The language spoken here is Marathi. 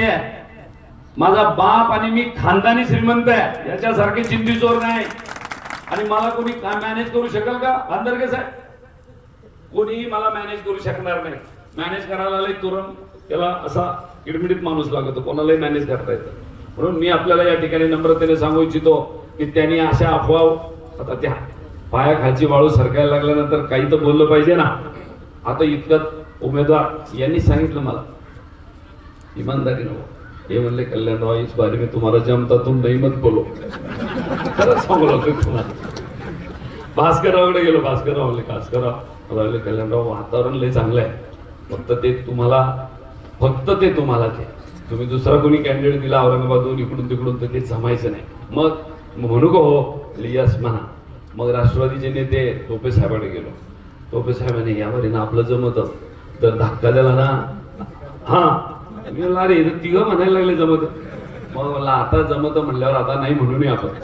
आहे. माझा बाप आणि मी खानदानी श्रीमंत आहे. याच्यासारखे चिंती चोर नाही. आणि मला कोणी काय मॅनेज करू शकेल का? अंदर कसं आहे कोणीही मला मॅनेज करू शकणार नाही. मॅनेज करायला तुरंत त्याला असा किडमिडीत माणूस लागतो. कोणालाही मॅनेज करता येतं म्हणून मी आपल्याला या ठिकाणी नम्रतेने सांगू इच्छितो की त्यांनी अशा अफवा आता त्या पाया खालची वाळू सरकायला लागल्यानंतर काही तर बोललं पाहिजे ना. आता इतकं उमेदवार यांनी सांगितलं मला. ईमानदारी नको हे म्हणले कल्याणराव इस बारे में तुम्हाला जमता तुम मत बोलो. खरंच सांगू लागलो तुम्हाला. भास्कररावकडे गेलो भास्करराव म्हणले भास्करराव राहिले म्हणले कल्याणराव वातावरण लय चांगलं आहे. फक्त ते तुम्हाला फक्त ते तुम्हाला ते तुम्ही दुसरा कोणी कॅन्डिडेट दिला औरंगाबादहून इकडून तिकडून तर ते जमायचं नाही. मग म्हणू का हो लियास म्हणा. मग राष्ट्रवादीचे नेते टोपे साहेबांकडे गेलो. टोपे साहेबांनी यावर ना आपलं जमत. तर धक्का दिला ना. हा अरे तिघं म्हणायला लागले जमत. मग मला आता जमत म्हणल्यावर आता नाही म्हणून आपण.